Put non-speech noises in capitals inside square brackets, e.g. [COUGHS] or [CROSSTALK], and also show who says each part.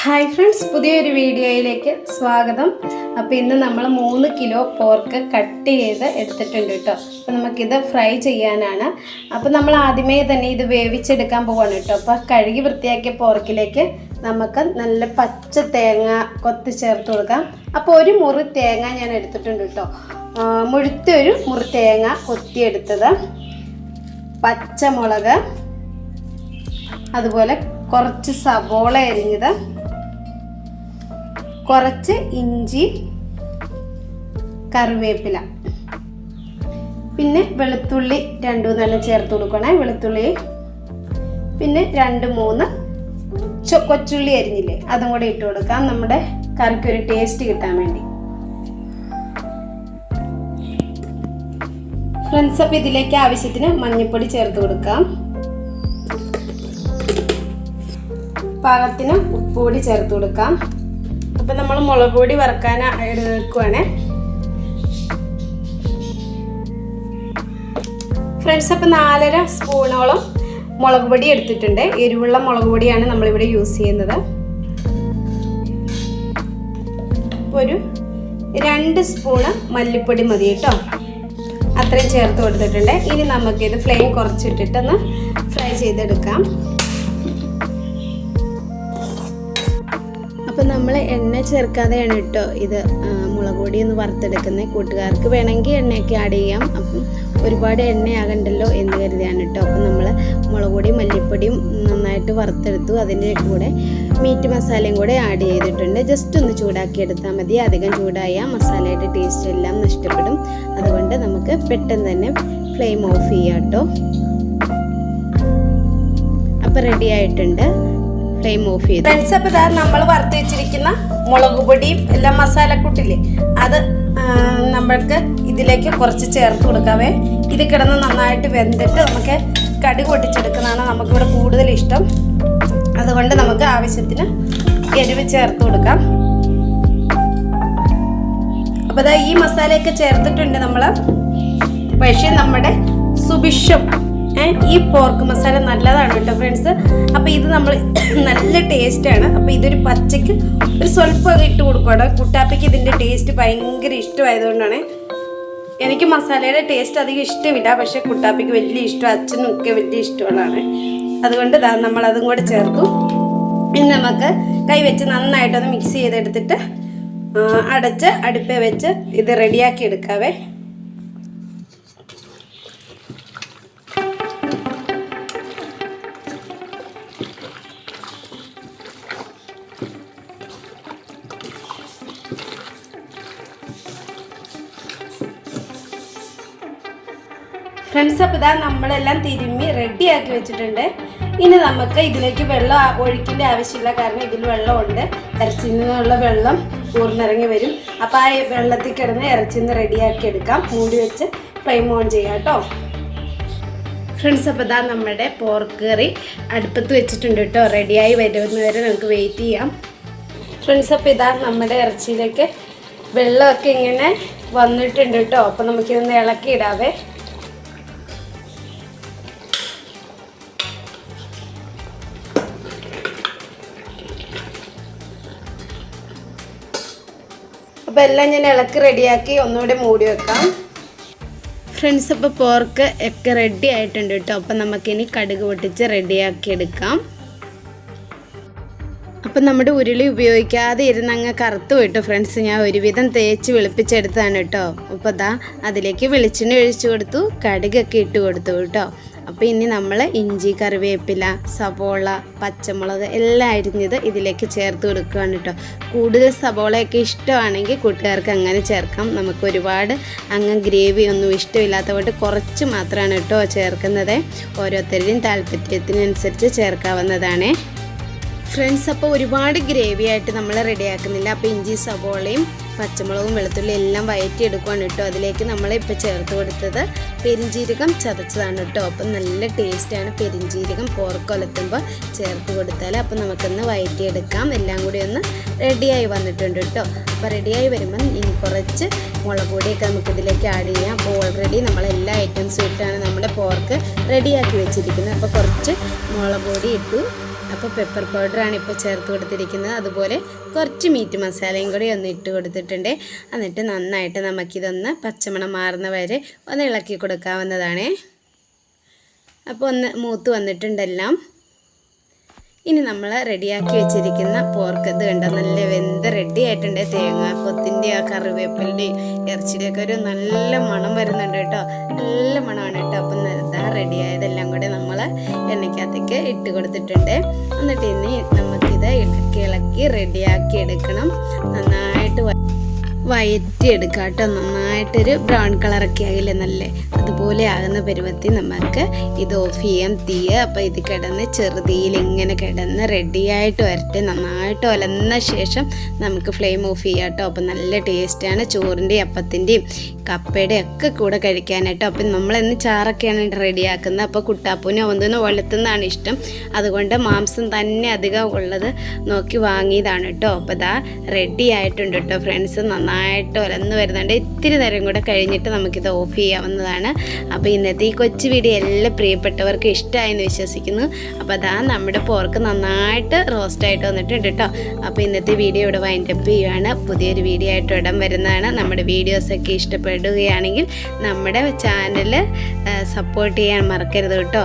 Speaker 1: Hi friends പുതിയൊരു വീഡിയോയിലേക്ക് സ്വാഗതം. അപ്പോൾ ഇന്ന് നമ്മൾ മൂന്ന് കിലോ പോർക്ക് കട്ട് ചെയ്ത് എടുത്തിട്ടുണ്ട് കേട്ടോ. അപ്പോൾ നമുക്കിത് ഫ്രൈ ചെയ്യാനാണ്. അപ്പോൾ നമ്മൾ ആദ്യമേ തന്നെ ഇത് വേവിച്ചെടുക്കാൻ പോവാണ് കേട്ടോ. അപ്പോൾ കഴുകി വൃത്തിയാക്കിയ പോർക്കിലേക്ക് നമുക്ക് നല്ല പച്ച തേങ്ങ കൊത്തി ചേർത്ത് കൊടുക്കാം. അപ്പോൾ ഒരു മുറി തേങ്ങ ഞാൻ എടുത്തിട്ടുണ്ട് കേട്ടോ. മുഴുത്തൊരു മുറി തേങ്ങ കൊത്തിയെടുത്തത് പച്ചമുളക് അതുപോലെ കുറച്ച് സവോള അരിഞ്ഞത് കുറച്ച് ഇഞ്ചി കറിവേപ്പില. പിന്നെ വെളുത്തുള്ളി രണ്ടു നല്ല ചേർത്ത് കൊടുക്കണേ വെളുത്തുള്ളി. പിന്നെ രണ്ട് മൂന്ന് കൊച്ചുള്ളി അരിഞ്ഞില്ലേ അതും കൂടെ ഇട്ട് കൊടുക്കാം. നമ്മുടെ കറിക്ക് ഒരു ടേസ്റ്റ് കിട്ടാൻ വേണ്ടി. ഫ്രണ്ട്സ് അപ്പോൾ ഇതിലേക്ക് ആവശ്യത്തിന് മഞ്ഞൾപ്പൊടി ചേർത്ത് കൊടുക്കാം. പാകത്തിന് ഉപ്പുപൊടി ചേർത്ത് കൊടുക്കാം. അപ്പം നമ്മൾ മുളക് പൊടി വറക്കാൻ എടുക്കുവാണേ. ഫ്രണ്ട്സ് അപ്പം നാലര സ്പൂണോളം മുളക് പൊടി എടുത്തിട്ടുണ്ട്. എരിവുള്ള മുളക് പൊടിയാണ് നമ്മളിവിടെ യൂസ് ചെയ്യുന്നത്. ഒരു രണ്ട് സ്പൂണ് മല്ലിപ്പൊടി മതി കേട്ടോ. അത്രയും ചേർത്ത് കൊടുത്തിട്ടുണ്ട്. ഇനി നമുക്കിത് ഫ്ലെയിം കുറച്ചിട്ടിട്ടൊന്ന് ഫ്രൈ ചെയ്തെടുക്കാം. അപ്പം നമ്മൾ എണ്ണ ചേർക്കാതെയാണ് കേട്ടോ ഇത് മുളക് പൊടി ഒന്ന് വറുത്തെടുക്കുന്നത് കൂട്ടുകാർക്ക് വേണമെങ്കിൽ എണ്ണയൊക്കെ ആഡ് ചെയ്യാം. അപ്പം ഒരുപാട് എണ്ണയാകണ്ടല്ലോ എന്ന് കരുതിയാണ് കേട്ടോ അപ്പം നമ്മൾ മുളക് പൊടിയും മല്ലിപ്പൊടിയും നന്നായിട്ട് വറുത്തെടുത്തു. അതിന്റെ കൂടെ മീറ്റ് മസാലയും കൂടെ ആഡ് ചെയ്തിട്ടുണ്ട്. ജസ്റ്റ് ഒന്ന് ചൂടാക്കി എടുത്താൽ മതി. അധികം ചൂടായാൽ മസാലയുടെ ടേസ്റ്റ് എല്ലാം നഷ്ടപ്പെടും. അതുകൊണ്ട് നമുക്ക് പെട്ടെന്ന് തന്നെ ഫ്ലെയിം ഓഫ് ചെയ്യാം കേട്ടോ അപ്പം റെഡി ആയിട്ടുണ്ട്. ഫ്ലെയിം ഓഫ് ചെയ്ത്. ഫ്രണ്ട്സ് ഇതാ നമ്മൾ വറുത്ത് വെച്ചിരിക്കുന്ന മുളക് പൊടിയും എല്ലാം മസാലക്കൂട്ടില്ലേ? അത് നമ്മൾക്ക് ഇതിലേക്ക് കുറച്ച് ചേർത്ത് കൊടുക്കാവേ. ഇത് കിടന്ന് നന്നായിട്ട് വെന്തിട്ട് നമുക്ക് കടുക് പൊട്ടിച്ചെടുക്കുന്നതാണ് നമുക്കിവിടെ കൂടുതൽ ഇഷ്ടം. അതുകൊണ്ട് നമുക്ക് ആവശ്യത്തിന് എരിവ് ചേർത്ത് കൊടുക്കാം. അപ്പോൾ ഈ മസാലയൊക്കെ ചേർത്തിട്ടുണ്ട് നമ്മൾ പക്ഷേ നമ്മുടെ സുഭിക്ഷം ഈ പോർക്ക് മസാല നല്ലതാണ് കേട്ടോ ഫ്രണ്ട്സ് അപ്പോൾ ഇത് നമ്മൾ [COUGHS] നല്ല ടേസ്റ്റാണ് അപ്പോൾ ഇതൊരു പച്ചയ്ക്ക് ഒരു സ്വല്പം ഇട്ട് കൊടുക്കണം കുട്ടാപ്പയ്ക്ക് ഇതിന്റെ ടേസ്റ്റ് ഭയങ്കര ഇഷ്ടമായതുകൊണ്ടാണ്. എനിക്ക് മസാലയുടെ ടേസ്റ്റ് അധികം ഇഷ്ടമില്ല. പക്ഷേ കുട്ടാപ്പയ്ക്ക് വലിയ ഇഷ്ടം അച്ഛനും ഒക്കെ വലിയ ഇഷ്ടമുള്ളതാണ്. അതുകൊണ്ട് അതും കൂടെ ചേർത്തു. ഇനി നമുക്ക് കൈ വെച്ച് നന്നായിട്ടൊന്ന് മിക്സ് ചെയ്തെടുത്തിട്ട് അടച്ച് അടുപ്പേ വെച്ച് ഇത് റെഡിയാക്കി എടുക്കാവേ. ഫ്രണ്ട്സ് അപ്പോൾ ഇതാ നമ്മളെല്ലാം തിരുമ്മി റെഡിയാക്കി വെച്ചിട്ടുണ്ട്. ഇനി നമുക്ക് ഇതിലേക്ക് വെള്ളം ഒഴിക്കേണ്ട ആവശ്യമില്ല. കാരണം ഇതിൽ വെള്ളമുണ്ട്. ഇറച്ചിയിൽ നിന്നുള്ള വെള്ളം ഊർന്നിറങ്ങി വരും. അപ്പോൾ ആ വെള്ളത്തിൽ കിടന്ന് ഇറച്ചിയിൽ നിന്ന് റെഡിയാക്കി എടുക്കാം. മൂടി വെച്ച് ഫ്ലെയിം ഓൺ ചെയ്യാം കേട്ടോ. ഫ്രണ്ട്സ് അപ്പോൾ ഇതാ നമ്മുടെ പോർക്ക് കറി അടുപ്പത്ത് വെച്ചിട്ടുണ്ട് കേട്ടോ. റെഡിയായി വരുന്നവരെ നമുക്ക് വെയിറ്റ് ചെയ്യാം. ഫ്രണ്ട്സ് അപ്പോൾ ഇതാ നമ്മുടെ ഇറച്ചിയിലേക്ക് വെള്ളമൊക്കെ ഇങ്ങനെ വന്നിട്ടുണ്ട് കേട്ടോ. അപ്പോൾ നമുക്കിതൊന്ന് ഇളക്കിയിടാവേ. അപ്പോൾ എല്ലാം ഞാൻ ഇളക്കി റെഡിയാക്കി ഒന്നുകൂടെ മൂടി വെക്കാം. ഫ്രണ്ട്സ് അപ്പോൾ പോർക്ക് ഒക്കെ റെഡി ആയിട്ടുണ്ട് കേട്ടോ. അപ്പം നമുക്കിനി കടുക് പൊട്ടിച്ച് റെഡിയാക്കി എടുക്കാം അപ്പം നമ്മുടെ ഉരുളി ഉപയോഗിക്കാതെ ഇരുന്ന് അങ്ങ് കറുത്ത് പോയിട്ട് ഫ്രണ്ട്സ് ഞാൻ ഒരുവിധം തേച്ച് വെളുപ്പിച്ചെടുത്താണ് കേട്ടോ. അപ്പോൾ ദാ അതിലേക്ക് വെളിച്ചെണ്ണ ഒഴിച്ചു കൊടുത്തു കടുകൊക്കെ ഇട്ട് കൊടുത്തു കേട്ടോ. അപ്പോൾ ഇനി നമ്മൾ ഇഞ്ചി കറിവേപ്പില സവോള പച്ചമുളക് എല്ലാം അരിഞ്ഞത് ഇതിലേക്ക് ചേർത്ത് കൊടുക്കുകയാണ് കേട്ടോ. കൂടുതൽ സവോളയൊക്കെ ഇഷ്ടമാണെങ്കിൽ കൂട്ടുകാർക്ക് അങ്ങനെ ചേർക്കാം. നമുക്ക് ഒരുപാട് അങ്ങ് ഗ്രേവി ഒന്നും ഇഷ്ടമില്ലാത്തതുകൊണ്ട് കുറച്ച് മാത്രമാണ് കേട്ടോ ചേർക്കുന്നത്. ഓരോരുത്തരുടെയും താല്പര്യത്തിനനുസരിച്ച് ചേർക്കാവുന്നതാണ്. ഫ്രണ്ട്സ് അപ്പോൾ ഒരുപാട് ഗ്രേവി ആയിട്ട് നമ്മൾ റെഡിയാക്കുന്നില്ല. അപ്പോൾ ഇഞ്ചി സവോളയും പച്ചമുളകും വെളുത്തുള്ളി എല്ലാം വയറ്റി എടുക്കുകയാണ് കേട്ടോ. അതിലേക്ക് നമ്മൾ ഇപ്പോൾ ചേർത്ത് കൊടുത്തത് പെരിഞ്ജീരകം ചതച്ചതാണ് കേട്ടോ. അപ്പം നല്ല ടേസ്റ്റാണ് പെരിഞ്ജീരകം പോർക്കൊലത്തുമ്പോൾ ചേർത്ത് കൊടുത്താൽ അപ്പം നമുക്കൊന്ന് വയറ്റിയെടുക്കാം. എല്ലാം കൂടി ഒന്ന് റെഡിയായി വന്നിട്ടുണ്ട് കേട്ടോ. അപ്പോൾ റെഡിയായി വരുമ്പം ഇനി കുറച്ച് മുളക് പൊടിയൊക്കെ നമുക്കിതിലേക്ക് ആഡ് ചെയ്യാം. അപ്പോൾ ഓൾറെഡി നമ്മൾ എല്ലാ ഐറ്റംസും ഇട്ടാണ് നമ്മുടെ പോർക്ക് റെഡിയാക്കി വെച്ചിരിക്കുന്നത്. അപ്പോൾ കുറച്ച് മുളക് പൊടി ഇട്ടു. അപ്പോൾ പെപ്പർ പൗഡറാണ് ഇപ്പോൾ ചേർത്ത് കൊടുത്തിരിക്കുന്നത്. അതുപോലെ കുറച്ച് മീറ്റ് മസാലയും കൂടി ഒന്ന് ഇട്ട് കൊടുത്തിട്ടുണ്ട്. എന്നിട്ട് നന്നായിട്ട് നമുക്കിതൊന്ന് പച്ചമണം മാറുന്ന വരെ ഒന്ന് ഇളക്കി കൊടുക്കാവുന്നതാണേ. അപ്പോൾ ഒന്ന് മൂത്ത് വന്നിട്ടുണ്ടെല്ലാം. ഇനി നമ്മൾ റെഡിയാക്കി വെച്ചിരിക്കുന്ന പോർക്ക് ഇത് കണ്ടോ? നല്ല വെന്ത് റെഡി ആയിട്ടുണ്ട്. തേങ്ങ കൊത്തിന്റെ ആ കറിവേപ്പിന്റെയും ഇറച്ചിയുടെയൊക്കെ ഒരു നല്ല മണം വരുന്നുണ്ട് കേട്ടോ. നല്ല മണമാണ് കേട്ടോ. അപ്പം ഇതാ റെഡിയായതെല്ലാം കൂടെ നമ്മൾ എണ്ണയ്ക്കകത്തേക്ക് ഇട്ട് കൊടുത്തിട്ടുണ്ട്. എന്നിട്ട് ഇനി നമുക്കിത് ഇളക്കി ഇളക്കി റെഡിയാക്കി എടുക്കണം. നന്നായിട്ട് വയറ്റിയെടുക്കുക കേട്ടോ നന്നായിട്ടൊരു ബ്രൗൺ കളറൊക്കെ ആകില്ലേ നല്ല അതുപോലെ ആകുന്ന പരുവത്തിൽ നമുക്ക് ഇത് ഓഫ് ചെയ്യാം. തീ അപ്പോൾ ഇത് കിടന്ന് ചെറുതീയിൽ ഇങ്ങനെ കിടന്ന് റെഡിയായിട്ട് വരട്ടെ. നന്നായിട്ട് ഒലന്ന ശേഷം നമുക്ക് ഫ്ലെയിം ഓഫ് ചെയ്യാം കേട്ടോ അപ്പോൾ നല്ല ടേസ്റ്റാണ് ചോറിന്റെയും അപ്പത്തിന്റെയും കപ്പയുടെയും ഒക്കെ കൂടെ കഴിക്കാനായിട്ടോ. അപ്പം നമ്മളെന്ന് ചാറൊക്കെയാണ് റെഡിയാക്കുന്നത് അപ്പോൾ കുട്ടാപ്പൂനെ ഒന്നിനും വളർത്തുന്നതാണ് ഇഷ്ടം. അതുകൊണ്ട് മാംസം തന്നെ അധികം ഉള്ളത് നോക്കി വാങ്ങിയതാണ് കേട്ടോ അപ്പോൾ ഇതാ റെഡി ആയിട്ടുണ്ട് കേട്ടോ ഫ്രണ്ട്സ് നന്നായിട്ട് ഒലന്ന് വരുന്നുണ്ട്. ഇത്തിരി നേരം കൂടെ കഴിഞ്ഞിട്ട് നമുക്കിത് ഓഫ് ചെയ്യാവുന്നതാണ്. അപ്പോൾ ഇന്നത്തെ ഈ കൊച്ചു വീഡിയോ എല്ലാ പ്രിയപ്പെട്ടവർക്ക് ഇഷ്ടമായെന്ന് വിശ്വസിക്കുന്നു. അപ്പോൾ അതാ നമ്മുടെ പോർക്ക് നന്നായിട്ട് റോസ്റ്റായിട്ട് വന്നിട്ടുണ്ട് കേട്ടോ. അപ്പോൾ ഇന്നത്തെ വീഡിയോ ഇവിടെ വൈൻഡപ്പ് ചെയ്യുകയാണ് പുതിയൊരു വീഡിയോ ആയിട്ട് ഇടം വരുന്നതാണ്. നമ്മുടെ വീഡിയോസൊക്കെ ഇഷ്ടപ്പെടുകയാണെങ്കിൽ നമ്മുടെ ചാനൽ സപ്പോർട്ട് ചെയ്യാൻ മറക്കരുത് കേട്ടോ.